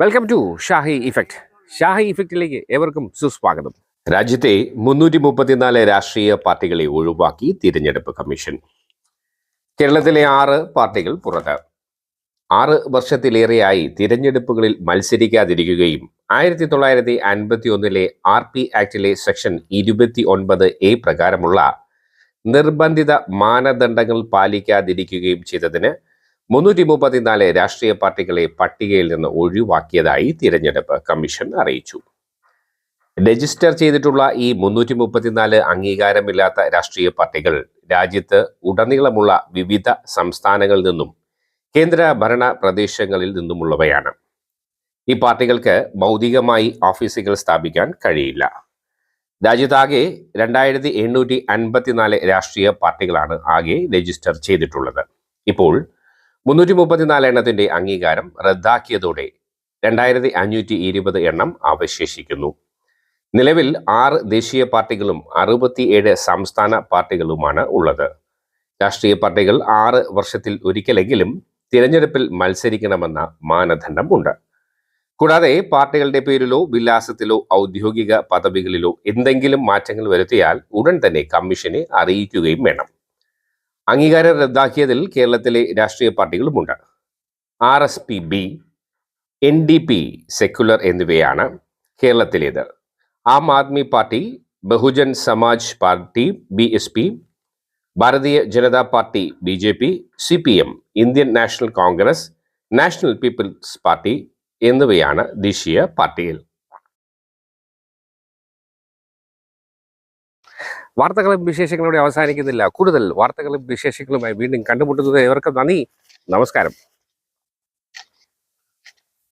Welcome to Shahi effect Shahi ഇഫക്റ്റിലേക്ക് ഏവർക്കും സുസ്വാഗതം. രാജ്യത്തെ മുന്നൂറ്റി മുപ്പത്തിനാല് രാഷ്ട്രീയ പാർട്ടികളെ ഒഴിവാക്കി തിരഞ്ഞെടുപ്പ് കമ്മീഷൻ. കേരളത്തിലെ ആറ് പാർട്ടികൾ പുറത്ത്. ആറ് വർഷത്തിലേറെയായി തിരഞ്ഞെടുപ്പുകളിൽ മത്സരിക്കാതിരിക്കുകയും ആയിരത്തി തൊള്ളായിരത്തി അൻപത്തി ഒന്നിലെ ആർ പി ആക്ടിലെ സെക്ഷൻ ഇരുപത്തി ഒൻപത് എ പ്രകാരമുള്ള നിർബന്ധിത മാനദണ്ഡങ്ങൾ പാലിക്കാതിരിക്കുകയും ചെയ്തതിന് മുന്നൂറ്റി മുപ്പത്തിനാല് രാഷ്ട്രീയ പാർട്ടികളെ പട്ടികയിൽ നിന്ന് ഒഴിവാക്കിയതായി തിരഞ്ഞെടുപ്പ് കമ്മീഷൻ അറിയിച്ചു. രജിസ്റ്റർ ചെയ്തിട്ടുള്ള ഈ മുന്നൂറ്റി മുപ്പത്തിനാല് അംഗീകാരമില്ലാത്ത രാഷ്ട്രീയ പാർട്ടികൾ രാജ്യത്ത് ഉടനീളമുള്ള വിവിധ സംസ്ഥാനങ്ങളിൽ നിന്നും കേന്ദ്ര ഭരണ പ്രദേശങ്ങളിൽ നിന്നുമുള്ളവയാണ്. ഈ പാർട്ടികൾക്ക് ഭൗതികമായി ഓഫീസുകൾ സ്ഥാപിക്കാൻ കഴിയില്ല. രാജ്യത്താകെ രണ്ടായിരത്തി എണ്ണൂറ്റി അൻപത്തിനാല് രാഷ്ട്രീയ പാർട്ടികളാണ് ആകെ രജിസ്റ്റർ ചെയ്തിട്ടുള്ളത്. ഇപ്പോൾ മുന്നൂറ്റി മുപ്പത്തിനാല് എണ്ണത്തിന്റെ അംഗീകാരം റദ്ദാക്കിയതോടെ രണ്ടായിരത്തി അഞ്ഞൂറ്റി ഇരുപത് എണ്ണം അവശേഷിക്കുന്നു. നിലവിൽ ആറ് ദേശീയ പാർട്ടികളും അറുപത്തിയേഴ് സംസ്ഥാന പാർട്ടികളുമാണ് ഉള്ളത്. രാഷ്ട്രീയ പാർട്ടികൾ ആറ് വർഷത്തിൽ ഒരിക്കലെങ്കിലും തിരഞ്ഞെടുപ്പിൽ മത്സരിക്കണമെന്ന മാനദണ്ഡം ഉണ്ട് കൂടാതെ പാർട്ടികളുടെ പേരിലോ വിലാസത്തിലോ ഔദ്യോഗിക പദവികളിലോ എന്തെങ്കിലും മാറ്റങ്ങൾ വരുത്തിയാൽ ഉടൻ തന്നെ കമ്മീഷനെ അറിയിക്കുകയും വേണം. അംഗീകാരം റദ്ദാക്കിയതിൽ കേരളത്തിലെ രാഷ്ട്രീയ പാർട്ടികളുമുണ്ട്. R S P B N D P secular എന്നിവയാണ് കേരളത്തിലേത്. Aam Aadmi Party Bahujan Samaj Party B S P Bharatiya Janata Party B J P C P M Indian National Congress National People's Party എന്നിവയാണ് ദേശീയ പാർട്ടികൾ. വാർത്തകളും വിശേഷങ്ങളോടെ അവസാനിക്കുന്നില്ല. കൂടുതൽ വാർത്തകളും വിശേഷങ്ങളുമായി വീണ്ടും കണ്ടുമുട്ടുന്നത് ഏവർക്കും നന്ദി. നമസ്കാരം.